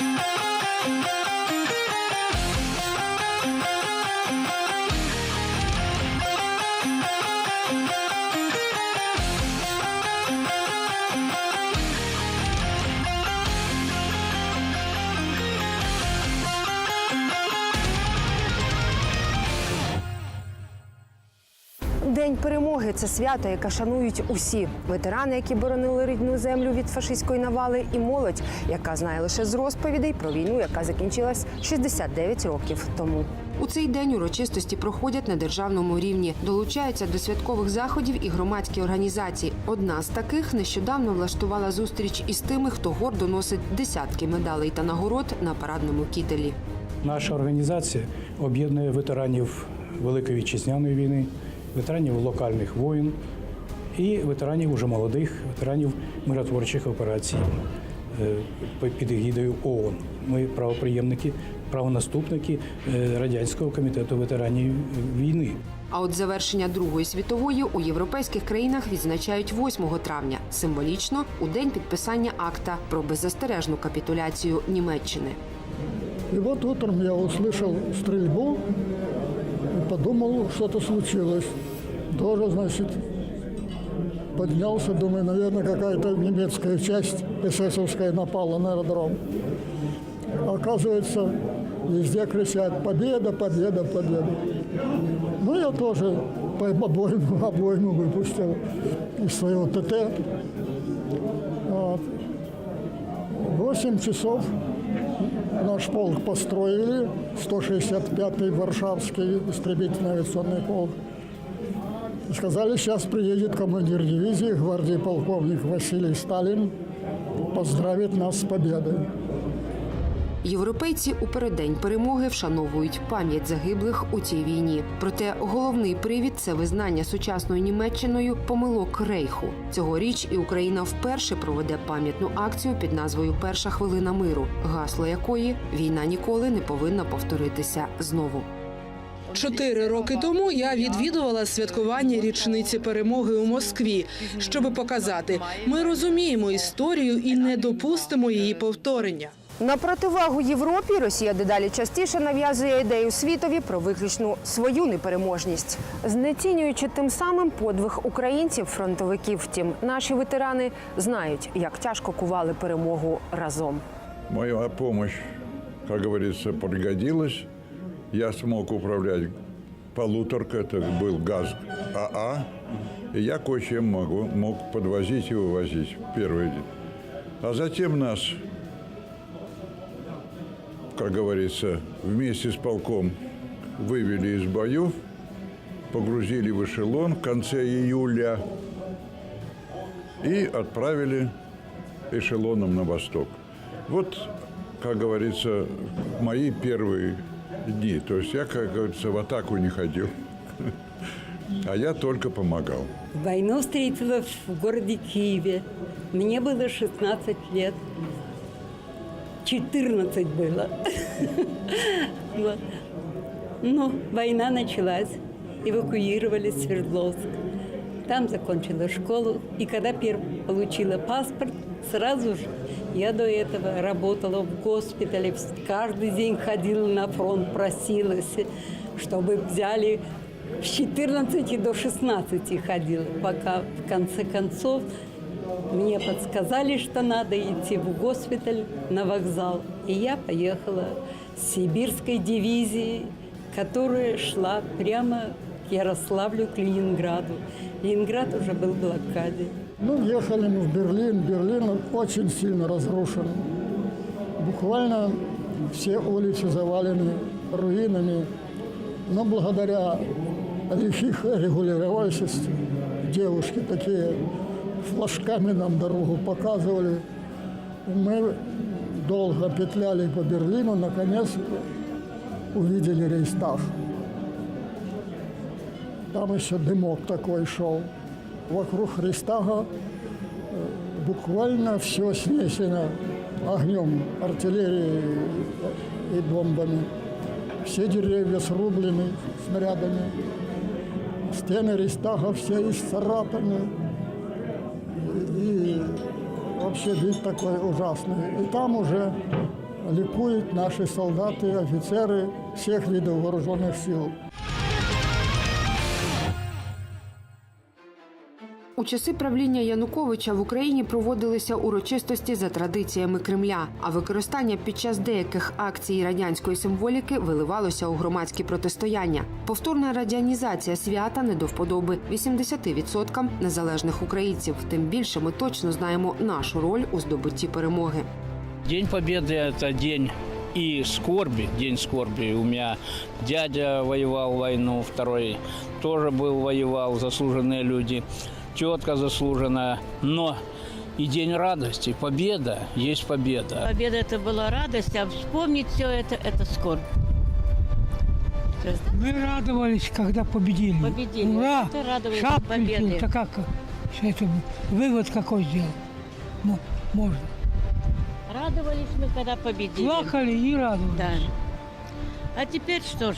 Thank you. День перемоги це свято, яке шанують усі ветерани, які боронили рідну землю від фашистської навали, і молодь, яка знає лише з розповідей про війну, яка закінчилась 69 років тому. У цей день урочистості проходять на державному рівні, долучаються до святкових заходів і громадські організації. Одна з таких нещодавно влаштувала зустріч із тими, хто гордо носить десятки медалей та нагород на парадному кітелі. Наша організація об'єднує ветеранів Великої вітчизняної війни, ветеранів локальних воїн і ветеранів уже молодих, ветеранів миротворчих операцій е, під егідою ООН. Ми правоприємники, правонаступники е, Радянського комітету ветеранів війни. А от завершення Другої світової у європейських країнах відзначають 8 травня, символічно у день підписання акта про беззастережну капітуляцію Німеччини. И вот утром я услышал стрельбу и подумал, что-то случилось. Тоже, значит, поднялся, думаю, наверное, какая-то немецкая часть эсэсовская напала на аэродром. Оказывается, везде кричат «Победа, победа, победа». Ну, я тоже по обойну, обойну выпустил из своего ТТ. Вот. Восемь часов Наш полк построили, 165-й Варшавский истребительный авиационный полк. Сказали, сейчас приедет командир дивизии, гвардии полковник Василий Сталин, поздравит нас с победой. Європейці у переддень перемоги вшановують пам'ять загиблих у цій війні. Проте головний привід це визнання сучасною Німеччиною помилок рейху. Цьогоріч і Україна вперше проведе пам'ятну акцію під назвою Перша хвилина миру, гасло якої війна ніколи не повинна повторитися знову. Чотири роки тому я відвідувала святкування річниці перемоги у Москві, щоб показати, ми розуміємо історію і не допустимо її повторення. На противагу Європі Росія дедалі частіше нав'язує ідею світові про виключну свою непереможність, знецінюючи тим самим подвиг українців фронтовиків. Втім, наші ветерани знають, як тяжко кували перемогу разом. Моя помощь, как говорится, пригодилась. Я смог управлять полуторкой, это был газ АА, и я кое-чем могу, мог подвозить и вывозить в первый день. А затем нас, как говорится, вместе с полком вывели из боев, погрузили в эшелон в конце июля и отправили эшелоном на восток. Вот, как говорится, мои первые дни. То есть я, как говорится, в атаку не ходил, а я только помогал. Войну встретила в городе Киеве. Мне было 16 лет. 14 было. Вот. Ну, война началась. Эвакуировали Свердловск. Там закончила школу. И когда получила паспорт, сразу же я до этого работала в госпитале. Каждый день ходила на фронт, просилась, чтобы взяли с 14 до 16 ходила, пока в конце концов мне подсказали, что надо идти в госпиталь на вокзал. И я поехала с сибирской дивизии, которая шла прямо к Ярославлю, к Ленинграду. Ленинград уже был в блокаде. Ну, ехали мы в Берлин. Берлин очень сильно разрушен. Буквально все улицы завалены руинами. Но благодаря их регулировальности девушки такие флажками нам дорогу показывали. Мы долго петляли по Берлину, наконец увидели Рейхстаг. Там еще дымок такой шел. Вокруг Рейхстага э, буквально все снесено огнем артиллерии и бомбами. Все деревья срублены снарядами. Стены Рейхстага все исцарапаны. И вообще вид такой ужасный. И там уже ликуют наши солдаты, офицеры всех видов вооруженных сил. У часи правління Януковича в Україні проводилися урочистості за традиціями Кремля, а використання під час деяких акцій радянської символіки виливалося у громадські протистояння. Повторна радянізація свята не до вподоби 80% незалежних українців. Тим більше ми точно знаємо нашу роль у здобутті перемоги. День Победы – это день и скорби, день скорби. У меня дядя воевал войну, второй тоже был, воевал, заслуженные люди, Тетка заслуженная. Но и день радости, победа, есть победа. Победа это была радость, а вспомнить все это это скорбь. Мы радовались, когда победили. Победили. Ура! Радовались Шапки, победе. это как это вывод какой сделал? Мо- Можно. Радовались мы, когда победили. Плакали и радовались. Да. А теперь что ж,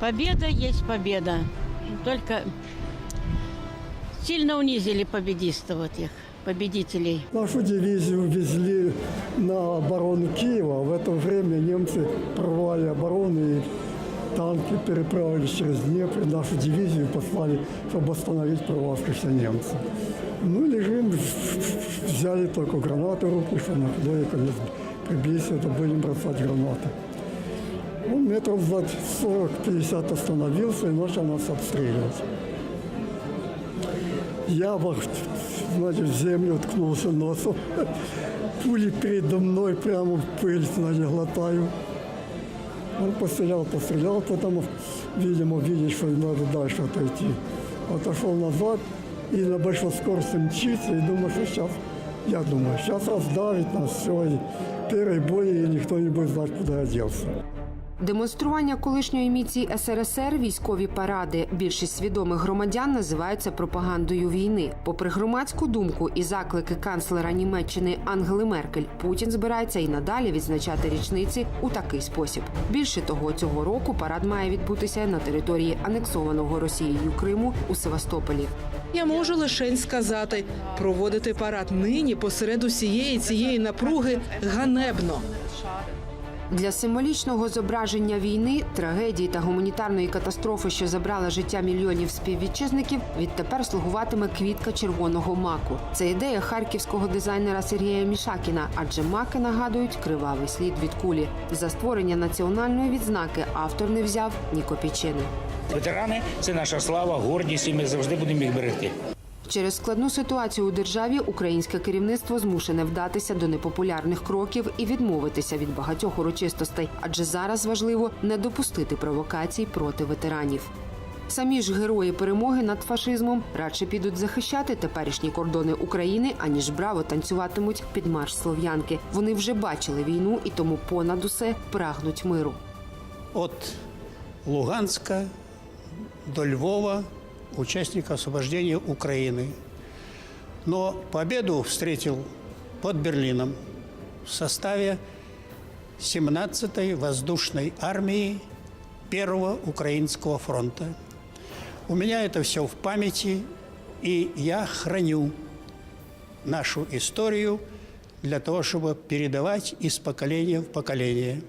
победа есть победа. Только сильно унизили победистов этих, победителей. Нашу дивизию везли на оборону Киева. В это время немцы прорвали оборону и танки переправились через Днепр. Нашу дивизию послали, чтобы остановить прорвавшихся немцев. Ну, лежим, взяли только гранаты руки, что на худой конец приблизился, то будем бросать гранаты. Он метров за 40-50 остановился и начал нас обстреливать. Я, значит, в землю уткнулся носом. Пули передо мной прямо в пыль, значит, глотаю. Он пострелял, пострелял, потом, видимо, видит, что надо дальше отойти. Отошел назад и на большой скорости мчится, и думаю, что сейчас, я думаю, сейчас раздавит нас все, и первый бой, и никто не будет знать, куда я делся. Демонстрування колишньої міції СРСР, військові паради, більшість свідомих громадян називаються пропагандою війни. Попри громадську думку і заклики канцлера Німеччини Ангели Меркель, Путін збирається і надалі відзначати річниці у такий спосіб. Більше того, цього року парад має відбутися на території анексованого Росією Криму у Севастополі. Я можу лише сказати, проводити парад нині посеред усієї цієї напруги ганебно. Для символічного зображення війни, трагедії та гуманітарної катастрофи, що забрала життя мільйонів співвітчизників, відтепер слугуватиме квітка червоного маку. Це ідея харківського дизайнера Сергія Мішакіна, адже маки нагадують кривавий слід від кулі. За створення національної відзнаки автор не взяв ні копійчини. Ветерани це наша слава, гордість, і ми завжди будемо їх берегти. Через складну ситуацію у державі українське керівництво змушене вдатися до непопулярних кроків і відмовитися від багатьох урочистостей, адже зараз важливо не допустити провокацій проти ветеранів. Самі ж герої перемоги над фашизмом радше підуть захищати теперішні кордони України, аніж браво танцюватимуть під марш слов'янки. Вони вже бачили війну і тому понад усе прагнуть миру. от Луганска до Львова, участника освобождения Украины. Но победу встретил под Берлином в составе 17-й воздушной армии Первого Украинского фронта. У меня это все в памяти, и я храню нашу историю для того, чтобы передавать из поколения в поколение.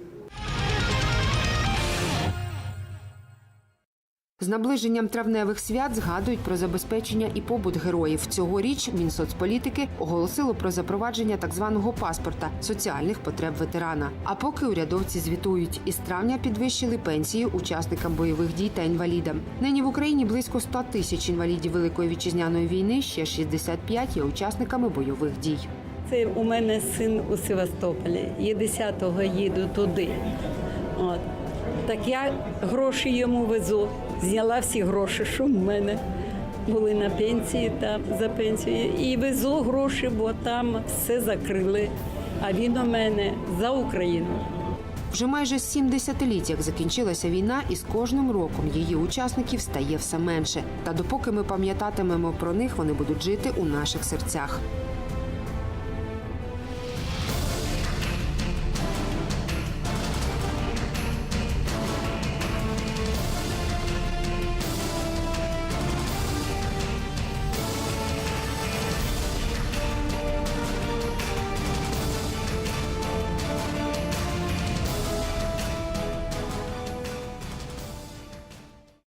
З наближенням травневих свят згадують про забезпечення і побут героїв. Цьогоріч Мінсоцполітики оголосило про запровадження так званого паспорта соціальних потреб ветерана. А поки урядовці звітують, із травня підвищили пенсії учасникам бойових дій та інвалідам. Нині в Україні близько 100 тисяч інвалідів Великої вітчизняної війни, ще 65 є учасниками бойових дій. Це у мене син у Севастополі. Я 10-го їду туди. От. Так я гроші йому везу. Зняла всі гроші, що в мене були на пенсії там за пенсію. І везу гроші, бо там все закрили. А він у мене за Україну. Вже майже сім десятиліть, як закінчилася війна, і з кожним роком її учасників стає все менше. Та допоки ми пам'ятатимемо про них, вони будуть жити у наших серцях.